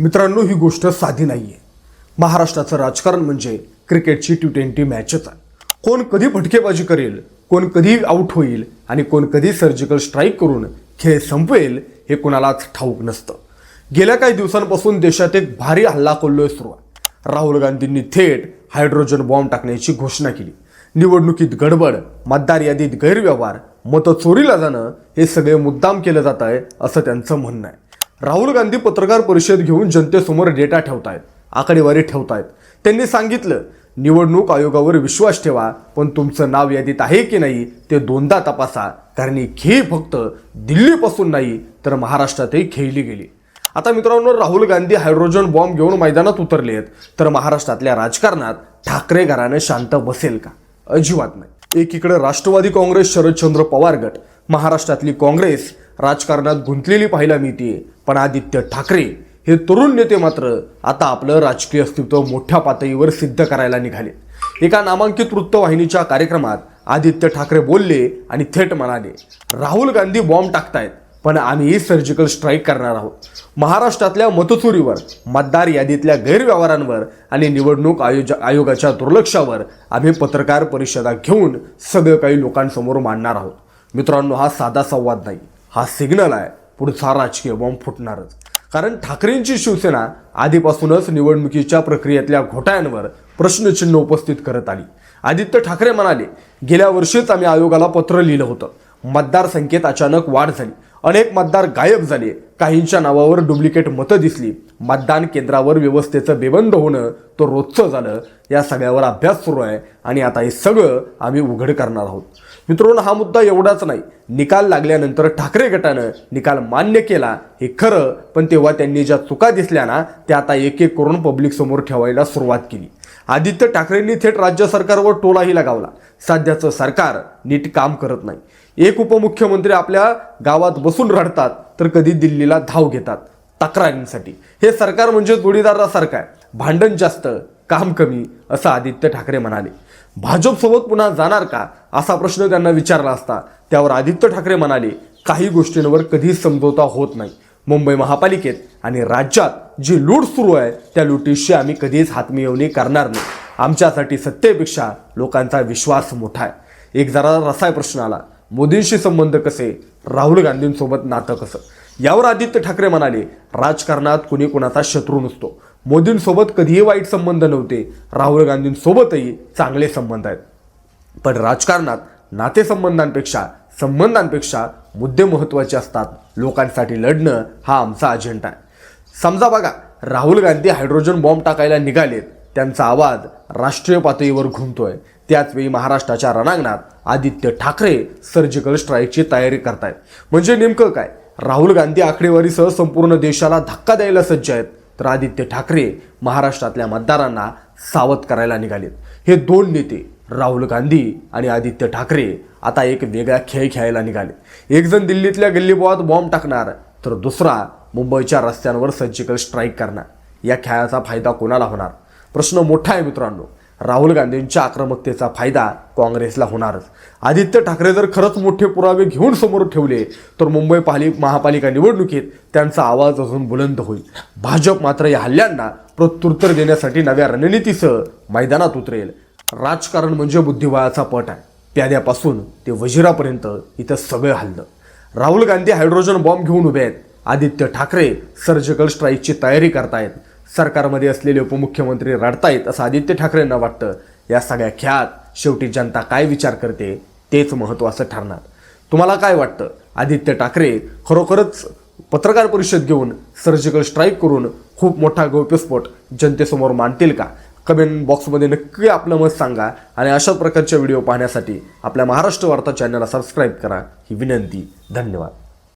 मित्रांनो ही गोष्ट साधी नाही आहे महाराष्ट्राचं राजकारण म्हणजे क्रिकेटची टी ट्वेंटी मॅचच आहे. कोण कधी फटकेबाजी करेल कोण कधी आऊट होईल आणि कोण कधी सर्जिकल स्ट्राईक करून खेळ संपवेल हे कोणालाच ठाऊक नसतं. गेल्या काही दिवसांपासून देशात एक भारी हल्ला कोल्लोय सुरू आहे. राहुल गांधींनी थेट हायड्रोजन बॉम्ब टाकण्याची घोषणा केली. निवडणुकीत गडबड मतदार यादीत गैरव्यवहार मतं चोरीला जाणं हे सगळे मुद्दाम केलं जात आहे असं त्यांचं म्हणणं आहे. राहुल गांधी पत्रकार परिषद घेऊन जनतेसमोर डेटा ठेवतायत आकडेवारी ठेवतायत. त्यांनी सांगितलं निवडणूक आयोगावर विश्वास ठेवा पण तुमचं नाव यादीत आहे की नाही ते दोनदा तपासा. कारण ही खेळ फक्त दिल्लीपासून नाही तर महाराष्ट्रातही खेळली गेली. आता मित्रांनो राहुल गांधी हायड्रोजन बॉम्ब घेऊन मैदानात उतरले आहेत तर महाराष्ट्रातल्या राजकारणात ठाकरे घरानं शांत बसेल का? अजिबात नाही. एकीकडे राष्ट्रवादी काँग्रेस शरदचंद्र पवार गट महाराष्ट्रातली काँग्रेस राजकारणात गुंतलेली पाहायला मिळते. पण आदित्य ठाकरे हे तरुण नेते मात्र आता आपलं राजकीय अस्तित्व मोठ्या पातळीवर सिद्ध करायला निघाले. एका नामांकित वृत्तवाहिनीच्या कार्यक्रमात आदित्य ठाकरे बोलले आणि थेट म्हणाले राहुल गांधी बॉम्ब टाकतायत पण आम्ही सर्जिकल स्ट्राईक करणार आहोत. महाराष्ट्रातल्या मतचोरीवर मतदार यादीतल्या गैरव्यवहारांवर आणि निवडणूक आयोज आयोगाच्या दुर्लक्षावर आम्ही पत्रकार परिषदा घेऊन सगळं काही लोकांसमोर मांडणार आहोत. मित्रांनो हा साधा संवाद नाही. हा सिग्नल आहे. पुढचा राजकीय बॉम्ब फुटणारच. कारण ठाकरेंची शिवसेना आधीपासूनच निवडणुकीच्या प्रक्रियेतल्या घोटाळ्यांवर प्रश्नचिन्ह उपस्थित करत आली. आदित्य ठाकरे म्हणाले गेल्या वर्षीच आम्ही आयोगाला पत्र लिहिलं होतं. मतदार संख्येत अचानक वाढ झाली. अनेक मतदार गायब झाले. काहींच्या नावावर डुप्लिकेट मतं दिसली. मतदान केंद्रावर व्यवस्थेचं बेबंद होणं तो रोजचं झालं. या सगळ्यावर अभ्यास सुरू आहे आणि आता हे सगळं आम्ही उघड करणार आहोत. मित्रांनो हा मुद्दा एवढाच नाही. निकाल लागल्यानंतर ठाकरे गटानं निकाल मान्य केला हे खरं पण तेव्हा त्यांनी ज्या चुका दिसल्या ना त्या आता एक एक करून पब्लिक समोर ठेवायला सुरुवात केली. आदित्य ठाकरेंनी थेट राज्य सरकारवर टोलाही लगावला. सध्याचं सरकार नीट काम करत नाही. एक उपमुख्यमंत्री आपल्या गावात बसून रडतात तर कधी दिल्लीला धाव घेतात तक्रारींसाठी. हे सरकार म्हणजे जोडीदारासारखं आहे. भांडण जास्त काम कमी असं आदित्य ठाकरे म्हणाले. भाजपसोबत पुन्हा जाणार का? असा प्रश्न त्यांना विचारला असता. त्यावर आदित्य ठाकरे म्हणाले काही गोष्टींवर कधीच समजोता होत नाही. मुंबई महापालिकेत आणि राज्यात जी लूट सुरू आहे त्या लुटीशी आम्ही कधीच हातमिळवणी करणार नाही. आमच्यासाठी सत्तेपेक्षा लोकांचा विश्वास मोठा आहे. एक जरा रसाय प्रश्न आला. मोदींशी संबंध कसे? राहुल गांधींसोबत नातं कसं? यावर आदित्य ठाकरे म्हणाले राजकारणात कुणी कुणाचा शत्रू नसतो. मोदींसोबत कधीही वाईट संबंध नव्हते. राहुल गांधींसोबतही चांगले संबंध आहेत. पण राजकारणात नातेसंबंधांपेक्षा संबंधांपेक्षा मुद्दे महत्त्वाचे असतात. लोकांसाठी लढणं हा आमचा अजेंडा आहे. समजा बघा राहुल गांधी हायड्रोजन बॉम्ब टाकायला निघालेत. त्यांचा आवाज राष्ट्रीय पातळीवर घुमतोय. त्याचवेळी महाराष्ट्राच्या रणांगणात आदित्य ठाकरे सर्जिकल स्ट्राईकची तयारी करतायत. म्हणजे नेमकं काय? राहुल गांधी आकडेवारीसह संपूर्ण देशाला धक्का द्यायला सज्ज आहेत. तर आदित्य ठाकरे महाराष्ट्रातल्या मतदारांना सावध करायला निघालेत. हे दोन नेते राहुल गांधी आणि आदित्य ठाकरे आता एक वेगळा खेळ खेळायला निघाले एकजण दिल्लीतल्या गल्लीबोळात बॉम्ब टाकणार तर दुसरा मुंबईच्या रस्त्यांवर सर्जिकल स्ट्राईक करणार. या खेळाचा फायदा कोणाला होणार? प्रश्न मोठा आहे मित्रांनो. राहुल गांधींच्या आक्रमकतेचा फायदा काँग्रेसला होणारच. आदित्य ठाकरे जर खरंच मोठे पुरावे घेऊन समोर ठेवले तर मुंबई पाली महापालिका निवडणुकीत त्यांचा आवाज अजून बुलंद होईल. भाजप मात्र या हल्ल्यांना प्रत्युत्तर देण्यासाठी नव्या रणनीतीसह मैदानात उतरेल. राजकारण म्हणजे बुद्धिबळाचा पट आहे. प्याद्यापासून ते वजिरापर्यंत इथं सगळं हल्लं. राहुल गांधी हायड्रोजन बॉम्ब घेऊन उभे आहेत. आदित्य ठाकरे सर्जिकल स्ट्राईकची तयारी करतायत. सरकारमध्ये असलेले उपमुख्यमंत्री रडतायत असं आदित्य ठाकरेंना वाटतं. या सगळ्या खेळात शेवटी जनता काय विचार करते तेच महत्त्वाचं ठरणार. तुम्हाला काय वाटतं? आदित्य ठाकरे खरोखरच पत्रकार परिषद घेऊन सर्जिकल स्ट्राईक करून खूप मोठा गौप्यस्फोट जनतेसमोर मांडतील का? कमेंट बॉक्समध्ये नक्की आपलं मत सांगा आणि अशा प्रकारच्या व्हिडिओ पाहण्यासाठी आपल्या महाराष्ट्र वार्ता चॅनलला सबस्क्राईब करा. ही विनंती. धन्यवाद.